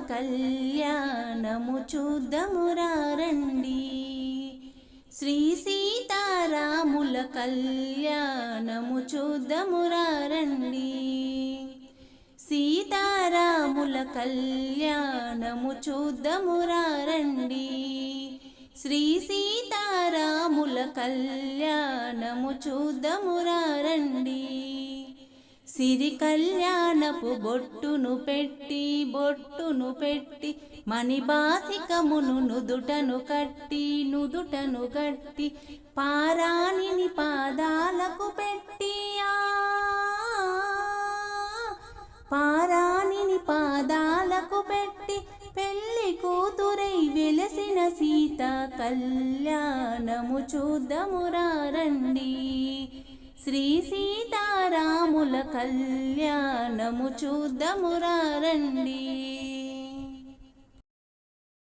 సీతారాముల కళ్యాణము చూద్దమురారండి శ్రీ సీతారాముల కళ్యాణము చూద్దమురారండి సీతారాముల కళ్యాణము చూద్దమురారండి శ్రీ సీతారాముల కళ్యాణము చూద్దమురారండి సిరి కళ్యాణపు బొట్టును పెట్టి బొట్టును పెట్టి మణిబాసికమును నుదుటను కట్టి నుదుటను కట్టి పారాణిని పాదాలకు పెట్టి పారాణిని పాదాలకు పెట్టి పెళ్ళి కూతురై వెలసిన సీత కళ్యాణము చూద్దమురారండి రాముల కళ్యాణము చూద్దమురారండి